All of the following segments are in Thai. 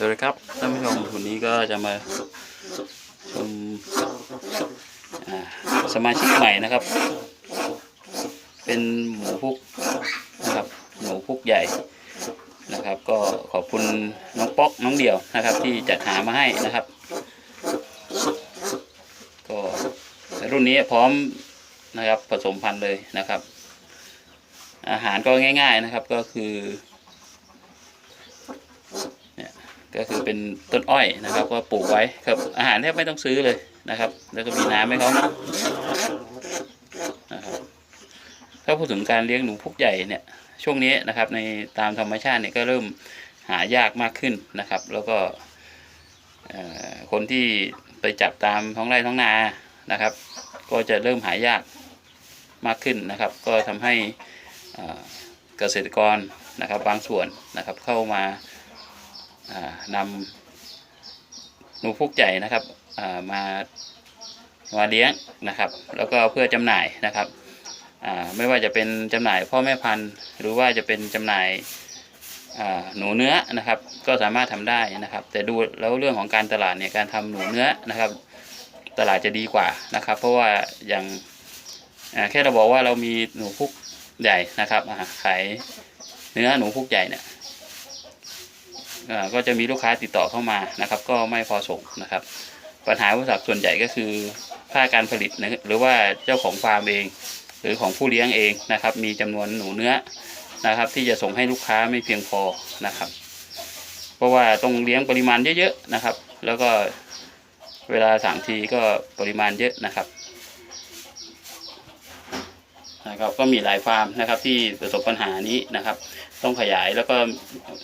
สวัสดีครับท่านผู้ชมวันนี้ก็จะมาชมสมาชิกใหม่นะครับ เป็นหมูพุกนะครับหมูพุกใหญ่นะครับ ก็ขอบคุณน้องป๊อกน้องเดี่ยวนะครับ ที่จัดหามาให้นะครับ ก็รุ่นนี้พร้อมนะครับผสมพันธุ์เลยนะครับ อาหารก็ง่าย ๆนะครับก็คือ ก็คือเป็นต้นอ้อยนะครับ ก็ปลูกไว้ครับอาหารแทบไม่ต้องซื้อเลยนะครับ แล้วก็มีน้ำให้เขานะครับถ้าพูดถึงการเลี้ยงหนูพุกใหญ่เนี่ยช่วงนี้นะครับ ในตามธรรมชาติเนี่ยก็เริ่มหายากมากขึ้นนะครับ แล้วก็คนที่ไปจับตามท้องไร่ท้องนานะครับ ก็จะเริ่มหายากมากขึ้นนะครับ ก็ทำให้เกษตรกรนะครับบางส่วนนะครับเข้ามา นำหนูพุกใหญ่นะครับามามาเลี้ยงนะครับ แล้วก็เพื่อจำหน่ายนะครับไม่ว่าจะเป็นจำหน่ายพ่อแม่พันธุ์หรือว่าจะเป็นจำหน่ายาหนูเนื้อนะครับ ก็สามารถทำได้นะครับ แต่ดูแล้วเรื่องของการตลาดเนี่ยการทำหนูเนื้อนะครับ ตลาดจะดีกว่านะครับ เพราะว่าอย่างาแค่เราบอกว่าเรามีหนูพุกใหญ่นะครับาขายเนื้อหนูพุกใหญ่เนี่ย ก็จะมีลูกค้าติดต่อเข้ามานะครับ ก็ไม่พอส่งนะครับ ปัญหาอุปสรรคส่วนใหญ่ก็คือภาคการผลิตนะหรือว่าเจ้าของฟาร์มเอง หรือของผู้เลี้ยงเองนะครับ มีจำนวนหนูเนื้อนะครับ ที่จะส่งให้ลูกค้าไม่เพียงพอนะครับ เพราะว่าต้องเลี้ยงปริมาณเยอะๆนะครับ แล้วก็เวลาสั่งทีก็ปริมาณเยอะนะครับ นะครับก็มีหลายฟาร์มนะครับที่ประสบปัญหานี้นะครับ ต้องขยายแล้วก็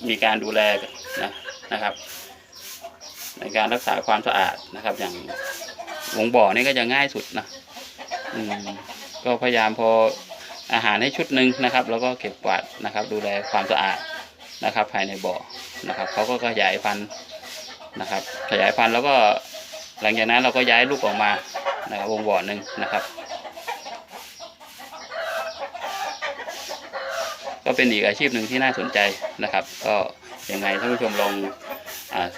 มีการดูแลนะนะครับ ในการรักษาความสะอาดนะครับ อย่างวงบ่อนี่ก็จะง่ายสุดนะอืมก็พยายามพออาหารให้ชุดหนึ่งนะครับ แล้วก็เก็บกวาดนะครับ ดูแลความสะอาดนะครับ ภายในบ่อนะครับเขาก็ขยายพันธุ์นะครับ ขยายพันธุ์แล้วก็หลังจากนั้นเราก็ย้ายลูกออกมานะครับวงบ่อหนึ่งนะครับ ก็เป็นอีกอาชีพหนึ่งที่น่าสนใจนะครับ ก็ยังไงท่านผู้ชมลองอ่า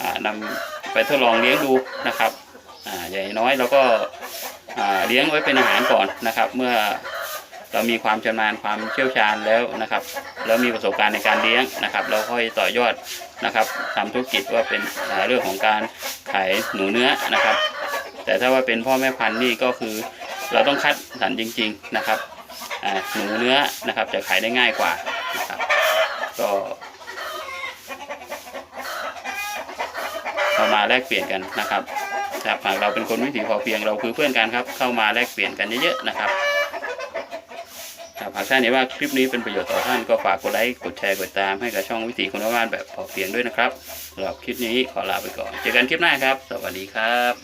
อ่านำไปทดลองเลี้ยงดูนะครับอ่าอย่างน้อยเราก็าเลี้ยงไว้เป็นอาหารก่อนนะครับ เมื่อเรามีความชำนาญความเชี่ยวชาญแล้วนะครับ แล้วมีประสบการณ์ในการเลี้ยงนะครับ เราค่อยต่อยอดนะครับทำธุรกิจว่าเป็นเรื่องของการขายหนูเนื้อนะครับ แต่ถ้าว่าเป็นพ่อแม่พันธุ์นี่ก็คือเราต้องคัดสรรจริง ๆนะครับ หนูเนื้อนะครับจะขายได้ง่ายกว่านะครับก็เรามาแลกเปลี่ยนกันนะครับครับหากเราเป็นคนวิถีพอเพียงเราคือเพื่อนกันครับ เข้ามาแลกเปลี่ยนกันเยอะๆนะครับครับหากท่านเห็นว่าคลิปนี้เป็นประโยชน์ต่อท่านก็ฝากกดไลค์กดแชร์กดตามให้กับช่องวิถีคนบ้านแบบพอเพียงด้วยนะครับสำหรับคลิปนี้ขอลาไปก่อน เจอกันคลิปหน้าครับ สวัสดีครับ